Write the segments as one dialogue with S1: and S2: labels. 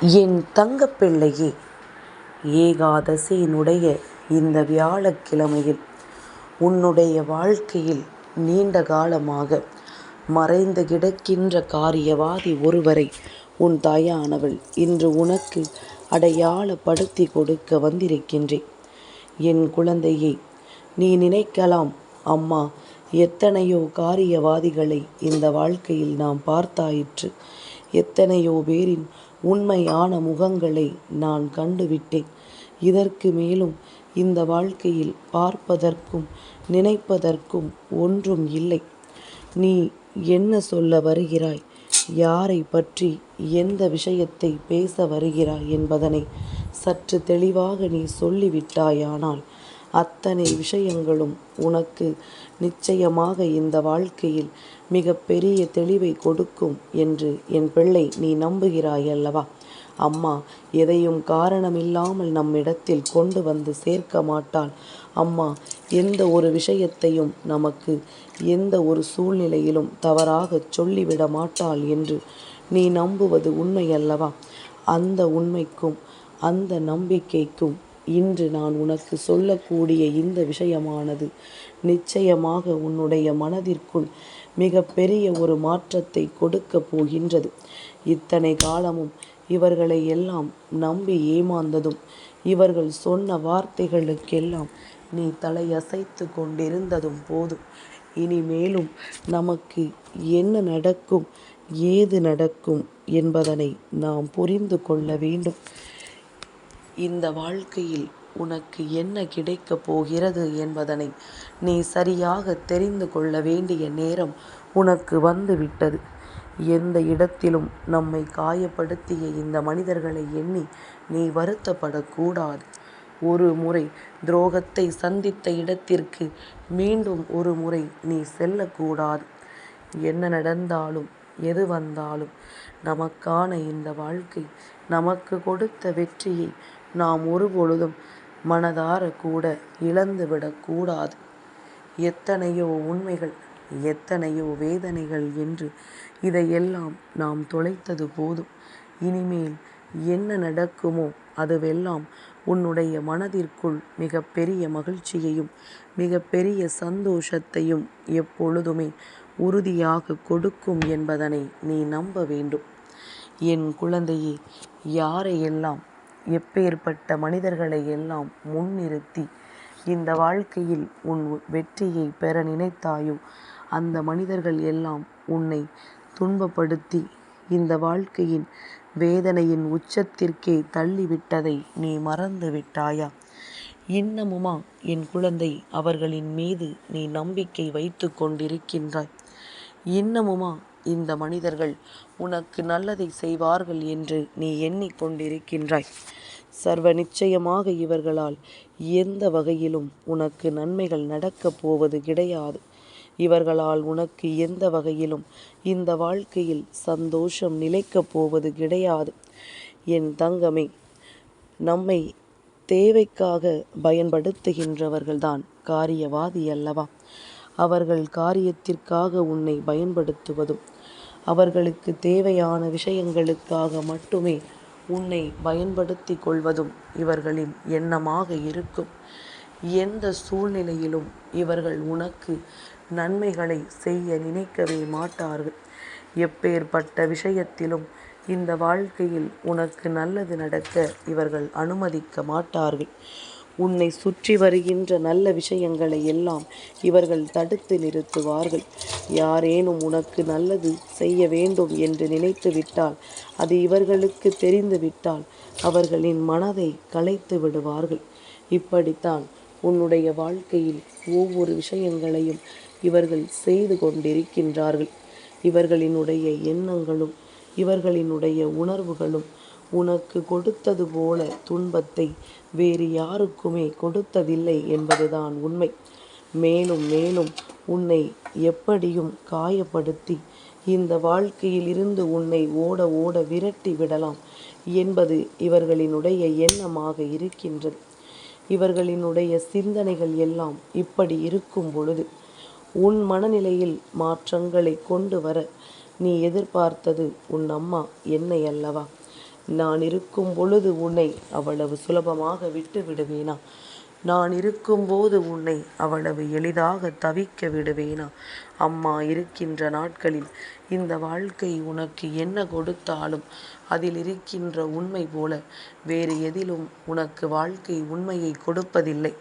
S1: என் தங்கப்பிள்ளையே ஏகாதசியினுடைய இந்த வியாழக்கிழமையில் உன்னுடைய வாழ்க்கையில் நீண்ட காலமாக மறைந்து கிடக்கின்ற காரியவாதி ஒருவரை உன் தாயானவள் இன்று உனக்கு அடையாளப்படுத்தி கொடுக்க வந்திருக்கின்றேன். என் குழந்தையை நீ நினைக்கலாம் அம்மா எத்தனையோ காரியவாதிகளை இந்த வாழ்க்கையில் நாம் பார்த்தாயிற்று. எத்தனையோ பேரின் உண்மையான முகங்களை நான் கண்டுவிட்டேன். இதற்கு மேலும் இந்த வாழ்க்கையில் பார்ப்பதற்கும் நினைப்பதற்கும் ஒன்றும் இல்லை. நீ என்ன சொல்ல வருகிறாய்? யாரை பற்றி எந்த விஷயத்தை பேச வருகிறாய் என்பதனை சற்று தெளிவாக நீ சொல்லிவிட்டாயானால் அத்தனை விஷயங்களும் உனக்கு நிச்சயமாக இந்த வாழ்க்கையில் மிக பெரிய தெளிவை கொடுக்கும் என்று என் பிள்ளை நீ நம்புகிறாய் அல்லவா? அம்மா எதையும் காரணமில்லாமல் நம்மிடத்தில் கொண்டு வந்து சேர்க்க மாட்டாள். அம்மா எந்த ஒரு விஷயத்தையும் நமக்கு எந்த ஒரு சூழ்நிலையிலும் தவறாக சொல்லிவிட மாட்டாள் என்று நீ நம்புவது உண்மையல்லவா அந்த உண்மைக்கும் அந்த நம்பிக்கைக்கும் இன்று நான் உனக்கு சொல்லக்கூடிய இந்த விஷயமானது நிச்சயமாக உன்னுடைய மனதிற்குள் மிக பெரிய ஒரு மாற்றத்தை கொடுக்க போகின்றது. இத்தனை காலமும் இவர்களை எல்லாம் நம்பி ஏமாந்ததும் இவர்கள் சொன்ன வார்த்தைகளுக்கெல்லாம் நீ தலையசைத்து கொண்டிருந்ததும் போதும். இனிமேலும் நமக்கு என்ன நடக்கும் ஏது நடக்கும் என்பதனை நாம் புரிந்து கொள்ள வேண்டும். இந்த வாழ்க்கையில் உனக்கு என்ன கிடைக்கப் போகிறது என்பதனை நீ சரியாக தெரிந்து கொள்ள வேண்டிய நேரம் உனக்கு வந்துவிட்டது. எந்த இடத்திலும் நம்மை காயப்படுத்திய இந்த மனிதர்களை எண்ணி நீ வருத்தப்படக்கூடாது. ஒரு முறை துரோகத்தை சந்தித்த இடத்திற்கு மீண்டும் ஒரு முறை நீ செல்லக்கூடாது. என்ன நடந்தாலும் எது வந்தாலும் நமக்கான இந்த வாழ்க்கை நமக்கு கொடுத்த வெற்றியை நாம் ஒருபொழுதும் மனதார கூட இழந்துவிடக்கூடாது. எத்தனையோ உண்மைகள் எத்தனையோ வேதனைகள் என்று இதையெல்லாம் நாம் தொலைத்தது போதும். இனிமேல் என்ன நடக்குமோ அதுவெல்லாம் உன்னுடைய மனதிற்குள் மிக பெரிய மகிழ்ச்சியையும் மிக பெரிய சந்தோஷத்தையும் எப்பொழுதுமே உறுதியாக கொடுக்கும் என்பதனை நீ நம்ப வேண்டும். என் குழந்தையே யாரையெல்லாம் எப்பேற்பட்ட மனிதர்களை எல்லாம் முன்னிறுத்தி இந்த வாழ்க்கையில் உன் வெற்றியை பெற நினைத்தாயோ அந்த மனிதர்கள் எல்லாம் உன்னை துன்பப்படுத்தி இந்த வாழ்க்கையின் வேதனையின் உச்சத்திற்கே தள்ளிவிட்டதை நீ மறந்து விட்டாயா இன்னமுமா என் குழந்தை அவர்களின் மீது நீ நம்பிக்கை வைத்து கொண்டிருக்கின்றாய். இன்னமுமா இந்த மனிதர்கள் உனக்கு நல்லதை செய்வார்கள் என்று நீ எண்ணிக்கொண்டிருக்கின்றாய் சர்வ நிச்சயமாக இவர்களால் எந்த வகையிலும் உனக்கு நன்மைகள் நடக்கப் போவது கிடையாது. இவர்களால் உனக்கு எந்த வகையிலும் இந்த வாழ்க்கையில் சந்தோஷம் நிலைக்கப் போவது கிடையாது. என் தங்கமே நம்மை தேவைக்காக பயன்படுத்துகின்றவர்கள்தான் காரியவாதி அல்லவா? அவர்கள் காரியத்திற்காக உன்னை பயன்படுத்துவதும் அவர்களுக்கு தேவையான விஷயங்களுக்காக மட்டுமே உன்னை பயன்படுத்தி கொள்வதும் இவர்களின் எண்ணமாக இருக்கும். எந்த சூழ்நிலையிலும் இவர்கள் உனக்கு நன்மைகளை செய்ய நினைக்கவே மாட்டார்கள். எப்பேற்பட்ட விஷயத்திலும் இந்த வாழ்க்கையில் உனக்கு நல்லது நடக்க இவர்கள் அனுமதிக்க மாட்டார்கள். உன்னை சுற்றி வருகின்ற நல்ல விஷயங்களை எல்லாம் இவர்கள் தடுத்து நிறுத்துவார்கள். யாரேனும் உனக்கு நல்லது செய்ய வேண்டும் என்று நினைத்து விட்டால் அது இவர்களுக்கு தெரிந்து விட்டால் அவர்களின் மனதை கலைத்து விடுவார்கள். இப்படித்தான் உன்னுடைய வாழ்க்கையில் ஒவ்வொரு விஷயங்களையும் இவர்கள் செய்து கொண்டிருக்கின்றார்கள். இவர்களினுடைய எண்ணங்களும் இவர்களினுடைய உணர்வுகளும் உனக்கு கொடுத்தது போல துன்பத்தை வேறு யாருக்குமே கொடுத்ததில்லை என்பதுதான் உண்மை. மேலும் மேலும் உன்னை எப்படியும் காயப்படுத்தி இந்த வாழ்க்கையில் இருந்து உன்னை ஓட ஓட விரட்டி விடலாம் என்பது இவர்களினுடைய எண்ணமாக இருக்கின்றது. இவர்களினுடைய சிந்தனைகள் எல்லாம் இப்படி இருக்கும் பொழுது உன் மனநிலையில் மாற்றங்களை கொண்டு வர நீ எதிர்பார்த்தது உன் அம்மா என்னை அல்லவா? நான் இருக்கும் பொழுது உன்னை அவ்வளவு சுலபமாக விட்டு விடுவேனா? நான் இருக்கும்போது உன்னை அவ்வளவு எளிதாக தவிக்க விடுவேனா? அம்மா இருக்கின்ற நாட்களில் இந்த வாழ்க்கை உனக்கு என்ன கொடுத்தாலும் அதில் இருக்கின்ற உண்மை போல. வேறு எதிலும் உனக்கு வாழ்க்கை உண்மையை கொடுப்பதில்லை.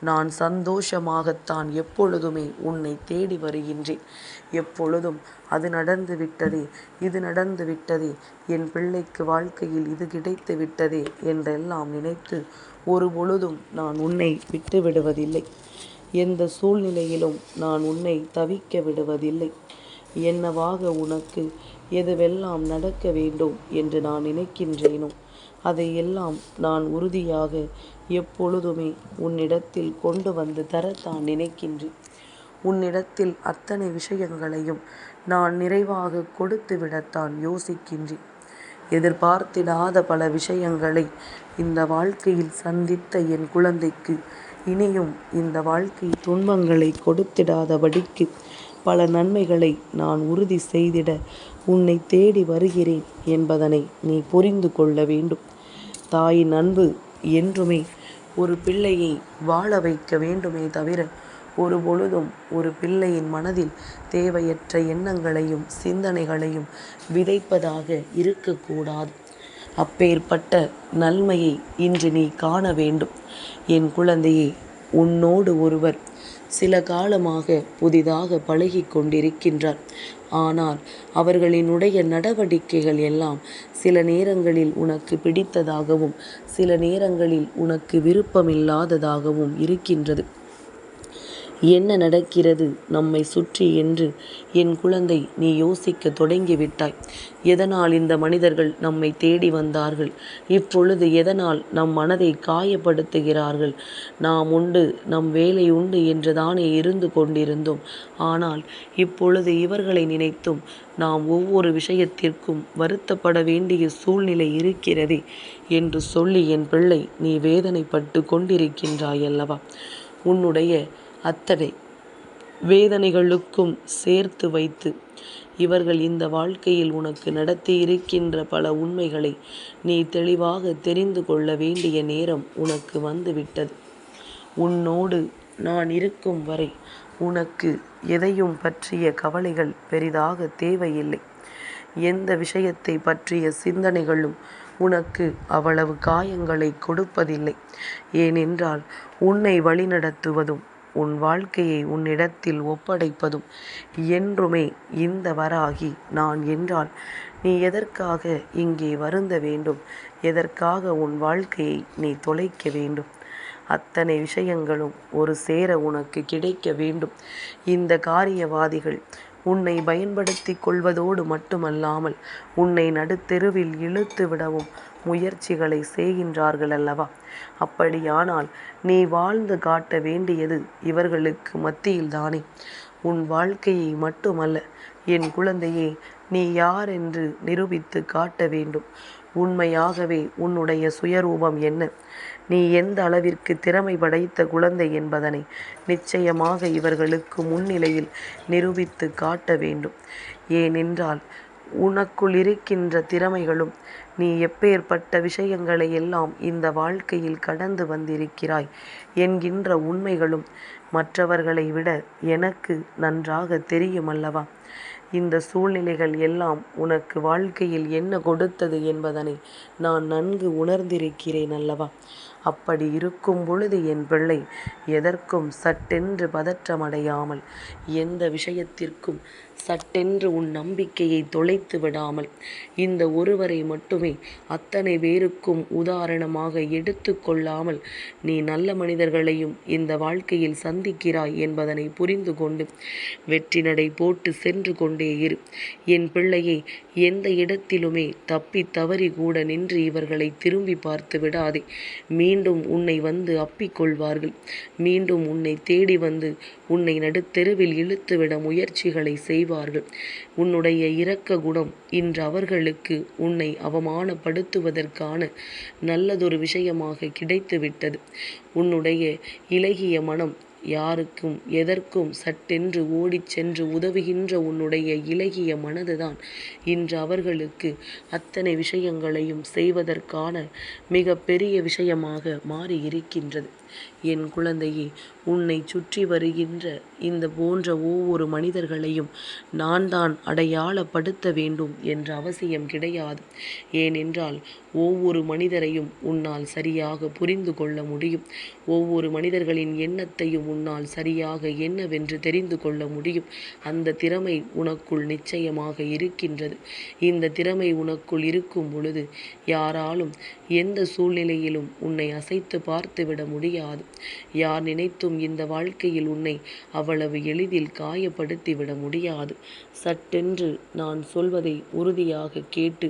S1: நான் சந்தோஷமாகத்தான் எப்பொழுதுமே உன்னை தேடி வருகின்றேன். எப்பொழுதும் அது நடந்து விட்டதே இது நடந்து விட்டதே என் பிள்ளைக்கு வாழ்க்கையில் இது கிடைத்து விட்டதே என்றெல்லாம் நினைத்து ஒரு பொழுதும் நான் உன்னை விட்டு விடுவதில்லை எந்த சூழ்நிலையிலும் நான் உன்னை தவிக்க விடுவதில்லை. என்னவாக உனக்கு எதுவெல்லாம் நடக்க வேண்டும் என்று நான் நினைக்கின்றேனோ அதையெல்லாம் நான் உறுதியாக எப்பொழுதுமே உன்னிடத்தில் கொண்டு வந்து தரத்தான் நினைக்கின்றேன். உன்னிடத்தில் அத்தனை விஷயங்களையும் நான் நிறைவாக கொடுத்து விடத்தான் யோசிக்கின்றேன். எதிர்பார்த்திடாத பல விஷயங்களை இந்த வாழ்க்கையில் சந்தித்த என் குழந்தைக்கு இனியும் இந்த வாழ்க்கை துன்பங்களை கொடுத்திடாதபடிக்கு பல நன்மைகளை நான் உறுதி செய்திட உன்னை தேடி வருகிறேன் என்பதனை நீ புரிந்து கொள்ள வேண்டும். தாயின் அன்பு என்றுமே ஒரு பிள்ளையை வாழ வைக்க வேண்டுமே தவிர ஒரு பொழுதும் ஒரு பிள்ளையின் மனதில் தேவையற்ற எண்ணங்களையும் சிந்தனைகளையும் விதைப்பதாக இருக்கக்கூடாது. அப்பேற்பட்ட நன்மையை இன்று நீ காண வேண்டும். என் குழந்தையை உன்னோடு ஒருவர் சில காலமாக புதிதாக பழகி கொண்டிருக்கின்றார் ஆனால் அவர்களினுடைய நடவடிக்கைகள் எல்லாம் சில நேரங்களில் உனக்கு பிடித்ததாகவும் சில நேரங்களில் உனக்கு விருப்பமில்லாததாகவும் இருக்கின்றது. என்ன நடக்கிறது நம்மை சுற்றி என்று என் குழந்தை நீ யோசிக்க தொடங்கிவிட்டாய். எதனால் இந்த மனிதர்கள் நம்மை தேடி வந்தார்கள்? இப்பொழுது எதனால் நம் மனதை காயப்படுத்துகிறார்கள்? நாம் உண்டு நம் வேலை உண்டு என்று தானே இருந்து கொண்டிருந்தோம். ஆனால் இப்பொழுது இவர்களை நினைத்தும் நாம் ஒவ்வொரு விஷயத்திற்கும் வருத்தப்பட வேண்டிய சூழ்நிலை இருக்கிறதே என்று சொல்லி என் பிள்ளை நீ வேதனைப்பட்டு கொண்டிருக்கின்றாயல்லவா? உன்னுடைய அத்தனை வேதனைகளுக்கும் சேர்த்து வைத்து இவர்கள் இந்த வாழ்க்கையில் உனக்கு நடத்தி இருக்கின்ற பல உண்மைகளை நீ தெளிவாக தெரிந்து கொள்ள வேண்டிய நேரம் உனக்கு வந்துவிட்டது. உன்னோடு நான் இருக்கும் வரை உனக்கு எதையும் பற்றிய கவலைகள் பெரிதாக தேவையில்லை. எந்த விஷயத்தை பற்றிய சிந்தனைகளும் உனக்கு அவ்வளவு காயங்களை கொடுப்பதில்லை. ஏனென்றால் உன்னை வழிநடத்துவதும் உன் வாழ்க்கையை உன்னிடத்தில் ஒப்படைப்பதும் என்றுமே இந்த வராகி நான் என்றால் நீ எதற்காக இங்கே வருந்த வேண்டும்? எதற்காக உன் வாழ்க்கையை நீ தொலைக்க வேண்டும்? அத்தனை விஷயங்களும் ஒரு சேர உனக்கு கிடைக்க வேண்டும். இந்த காரியவாதிகள் உன்னை பயன்படுத்தி கொள்வதோடு மட்டுமல்லாமல் உன்னை நடுத்தெருவில் இழுத்து விடவும் முயற்சிகளை செய்கின்றார்கள் அல்லவா அப்படியானால் நீ வாழ்ந்து காட்ட வேண்டியது இவர்களுக்கு மத்தியில்தானே. உன் வாழ்க்கையை மட்டுமல்ல என் குழந்தையே நீ யார் என்று நிரூபித்து காட்ட வேண்டும். உண்மையாகவே உன்னுடைய சுயரூபம் என்ன? நீ எந்த அளவிற்கு திறமை படைத்த குழந்தை என்பதனை நிச்சயமாக இவர்களுக்கு முன்னிலையில் நிரூபித்து காட்ட வேண்டும். ஏனென்றால் உனக்குள் இருக்கின்ற திறமைகளும் நீ எப்பேற்பட்ட விஷயங்களை எல்லாம் இந்த வாழ்க்கையில் கடந்து வந்திருக்கிறாய் என்கின்ற உண்மைகளும் மற்றவர்களை விட எனக்கு நன்றாக தெரியும் அல்லவா இந்த சூழ்நிலைகள் எல்லாம் உனக்கு வாழ்க்கையில் என்ன கொடுத்தது என்பதனை நான் நன்கு உணர்ந்திருக்கிறேன் அல்லவா? அப்படி இருக்கும் பொழுது என் பிள்ளை எதற்கும் சட்டென்று பதற்றமடையாமல் எந்த விஷயத்திற்கும் சட்டென்று உன் நம்பிக்கையை தொலைத்து விடாமல். இந்த ஒருவரை மட்டுமே அத்தனை பேருக்கும் உதாரணமாக எடுத்து கொள்ளாமல் நீ நல்ல மனிதர்களையும் இந்த வாழ்க்கையில் சந்திக்கிறாய் என்பதனை புரிந்து கொண்டு வெற்றி நடை போட்டு சென்று கொண்டே இரு. என் பிள்ளையை எந்த இடத்திலுமே தப்பி தவறி கூட நின்று இவர்களை திரும்பி பார்த்து விடாதே. மீண்டும் உன்னை வந்து அப்பிக்கொள்வார்கள் மீண்டும் உன்னை தேடி வந்து உன்னை நடுத்தெருவில் இழுத்துவிட முயற்சிகளை செய்வார்கள். உன்னுடைய இரக்க குணம் இன்று அவர்களுக்கு உன்னை அவமானப்படுத்துவதற்கான நல்லதொரு விஷயமாக கிடைத்துவிட்டது உன்னுடைய இலகிய மனம் யாருக்கும் எதற்கும் சட்டென்று ஓடிச் சென்று உதவுகின்ற உன்னுடைய இலகிய மனதுதான் இன்று அவர்களுக்கு அத்தனை விஷயங்களையும் செய்வதற்கான மிக பெரிய விஷயமாக மாறியிருக்கின்றது. என் குழந்தையே உன்னை சுற்றி வருகின்ற இந்த போன்ற ஒவ்வொரு மனிதர்களையும் நான் தான் அடையாளப்படுத்த வேண்டும் என்ற அவசியம் கிடையாது. ஏனென்றால் ஒவ்வொரு மனிதரையும் உன்னால் சரியாக புரிந்து கொள்ள முடியும். ஒவ்வொரு மனிதர்களின் எண்ணத்தையும் உன்னால் சரியாக என்னவென்று தெரிந்து கொள்ள முடியும். அந்த திறமை உனக்குள் நிச்சயமாக இருக்கின்றது. இந்த திறமை உனக்குள் இருக்கும் பொழுது யாராலும் எந்த சூழ்நிலையிலும் உன்னை அசைத்து பார்த்துவிட முடியாது. யார் நினைத்தும் இந்த வாழ்க்கையில் உன்னை அவ்வளவு எளிதில் காயப்படுத்திவிட முடியாது. சட்டென்று நான் சொல்வதை உறுதியாக கேட்டு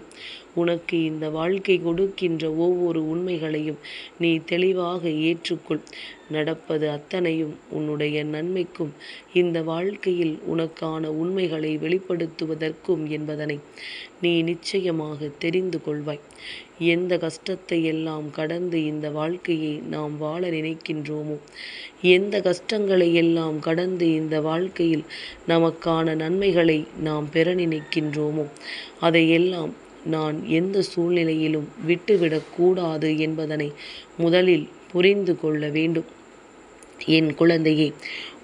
S1: உனக்கு இந்த வாழ்க்கை கொடுக்கின்ற ஒவ்வொரு உண்மைகளையும் நீ தெளிவாக ஏற்றுக்கொள். நடப்பது அத்தனையும் உன்னுடைய நன்மைக்கும் இந்த வாழ்க்கையில் உனக்கான உண்மைகளை வெளிப்படுத்துவதற்கும் என்பதனை நீ நிச்சயமாக தெரிந்து கொள்வாய். எந்த கஷ்டத்தை எல்லாம் கடந்து இந்த வாழ்க்கையை நாம் வாழ நினைக்கின்றோமோ எந்த கஷ்டங்களை எல்லாம் கடந்து இந்த வாழ்க்கையில் நமக்கான நன்மைகளை நாம் பெற நினைக்கின்றோமோ அதையெல்லாம் நான் எந்த சூழ்நிலையிலும் விட்டுவிடக்கூடாது என்பதனை முதலில் புரிந்து கொள்ள வேண்டும். என் குழந்தையே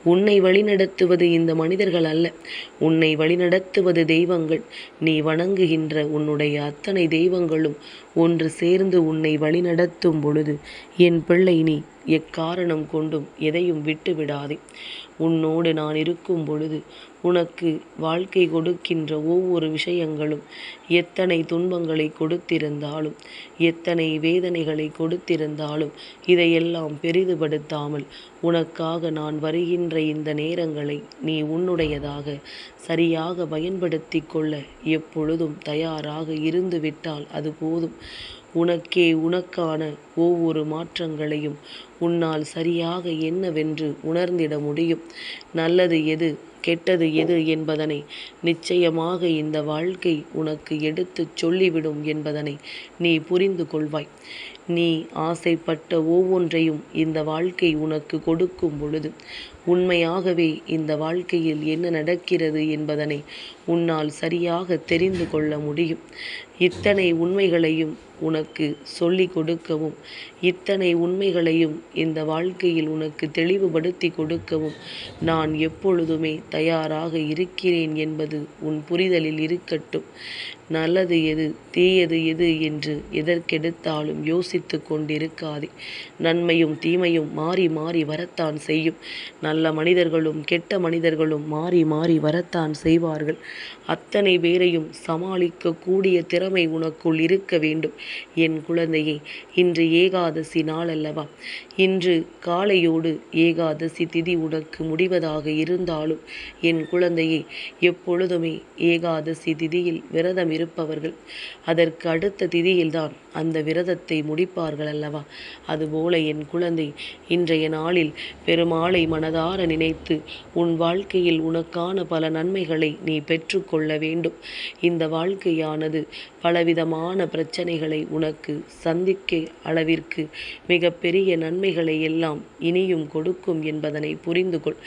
S1: உன்னை வழிநடத்துவது இந்த மனிதர்கள் அல்ல. உன்னை வழிநடத்துவது தெய்வங்கள். நீ வணங்குகின்ற உன்னுடைய அத்தனை தெய்வங்களும் ஒன்று சேர்ந்து உன்னை வழிநடத்தும் பொழுது என் பிள்ளை நீ எக்காரணம் கொண்டும் எதையும் விட்டுவிடாதே. உன்னோடு நான் இருக்கும் பொழுது உனக்கு வாழ்க்கை கொடுக்கின்ற ஒவ்வொரு விஷயங்களும் எத்தனை துன்பங்களை கொடுத்திருந்தாலும் எத்தனை வேதனைகளை கொடுத்திருந்தாலும் இதையெல்லாம் பெரிதுபடுத்தாமல் உனக்காக நான் வருகின்ற இந்த நேரங்களை நீ உன்னுடையதாக சரியாக பயன்படுத்தி கொள்ள எப்பொழுதும் தயாராக இருந்துவிட்டால் அது போதும். உனக்கே உனக்கான ஒவ்வொரு மாற்றங்களையும் உன்னால் சரியாக என்னவென்று உணர்ந்திட முடியும். நல்லது எது கெட்டது எது என்பதனை நிச்சயமாக இந்த வாழ்க்கை உனக்கு எடுத்துச் சொல்லிவிடும் என்பதனை நீ புரிந்து கொள்வாய். நீ ஆசைப்பட்ட ஒவ்வொன்றையும் இந்த வாழ்க்கை உனக்கு கொடுக்கும் பொழுது உண்மையாகவே இந்த வாழ்க்கையில் என்ன நடக்கிறது என்பதனை உன்னால் சரியாக தெரிந்து கொள்ள முடியும். இத்தனை உண்மைகளையும் உனக்கு சொல்லிக் கொடுக்கவும் இத்தனை உண்மைகளையும் இந்த வாழ்க்கையில் உனக்கு தெளிவுபடுத்திக் கொடுக்கவும் நான் எப்பொழுதுமே தயாராக இருக்கிறேன் என்பது உன் புரிதலில் இருக்கட்டும். நல்லது எது தீயது எது என்று எதற்கெடுத்தாலும் யோசித்து கொண்டிருக்காதே. நன்மையும் தீமையும் மாறி மாறி வரத்தான் செய்யும். நல்ல மனிதர்களும் கெட்ட மனிதர்களும் மாறி மாறி வரத்தான் செய்வார்கள். அத்தனை பேரையும் சமாளிக்கக்கூடிய திறமை உனக்குள் இருக்க வேண்டும். என் குழந்தையே இன்று ஏகாதசி நாளல்லவா. இன்று காலையோடு ஏகாதசி திதி உனக்கு முடிவதாக இருந்தாலும் என் குழந்தையே எப்பொழுதுமே ஏகாதசி திதியில் விரதம் இருப்பவர்கள். அதற்கு அடுத்த திதியில்தான் அந்த விரதத்தை முடிப்பார்கள் அல்லவா. அதுபோல என் குழந்தை இன்றைய நாளில் பெருமாளை மனதார நினைத்து உன் வாழ்க்கையில் உனக்கான பல நன்மைகளை நீ பெற்றுக்கொள்ள வேண்டும். இந்த வாழ்க்கையானது பலவிதமான பிரச்சனைகளை உனக்கு சந்திக்க அளவிற்கு மிகப்பெரிய நன்மைகளை எல்லாம் இனியும் கொடுக்கும் என்பதனை புரிந்து கொள்.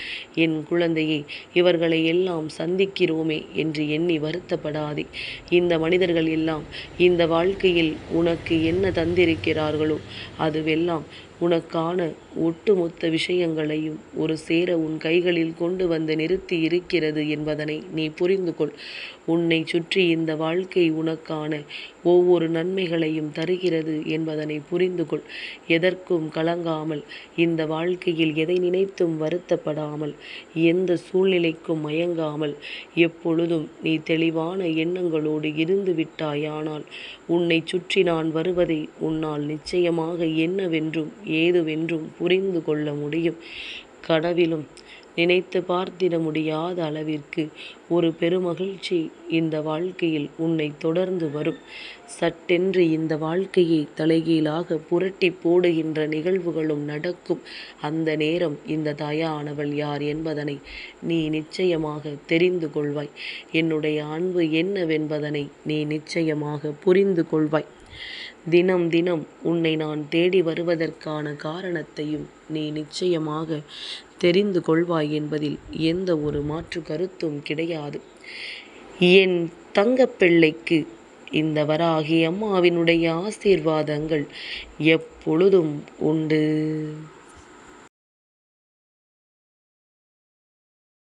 S1: என் குழந்தையை இவர்களை எல்லாம் சந்திக்கிறோமே என்று எண்ணி வருத்தப்படாதே. இந்த மனிதர்கள் எல்லாம் இந்த வாழ்க்கையில் உனக்கு என்ன தந்திருக்கிறார்களோ அதுவெல்லாம் உனக்கான ஒட்டுமொத்த விஷயங்களையும் ஒரு சேர உன் கைகளில் கொண்டு வந்து நிறுத்தி இருக்கிறது என்பதனை நீ புரிந்து கொள். உன்னை சுற்றி இந்த வாழ்க்கை உனக்கான ஒவ்வொரு நன்மைகளையும் தருகிறது என்பதனை புரிந்து கொள். எதற்கும் கலங்காமல் இந்த வாழ்க்கையில் எதை நினைத்தும் வருத்தப்படாமல் எந்த சூழ்நிலைக்கும் மயங்காமல் எப்பொழுதும் நீ தெளிவான எண்ணங்களோடு இருந்து விட்டாயானால் உன்னைச் சுற்றி நான் வருவதை உன்னால் நிச்சயமாக என்னவென்றும் ஏதுவென்றும் புரிந்து கொள்ள முடியும். கனவிலும் நினைத்து பார்த்திட முடியாத அளவிற்கு ஒரு பெருமகிழ்ச்சி இந்த வாழ்க்கையில் உன்னை தொடர்ந்து வரும். சட்டென்று இந்த வாழ்க்கையை தலைகீழாக புரட்டிப் போடுகின்ற நிகழ்வுகளும் நடக்கும். அந்த நேரம் இந்த தாயானவள் யார் என்பதனை நீ நிச்சயமாக தெரிந்து கொள்வாய். என்னுடைய அன்பு என்னவென்பதனை நீ நிச்சயமாக புரிந்து கொள்வாய். தினம் தினம் உன்னை நான் தேடி வருவதற்கான காரணத்தையும் நீ நிச்சயமாக தெரிந்து கொள்வாய் என்பதில் எந்த ஒரு மாற்று கருத்தும் கிடையாது. என் தங்கப்பிள்ளைக்கு இந்த வராகி அம்மாவினுடைய ஆசீர்வாதங்கள் எப்பொழுதும் உண்டு.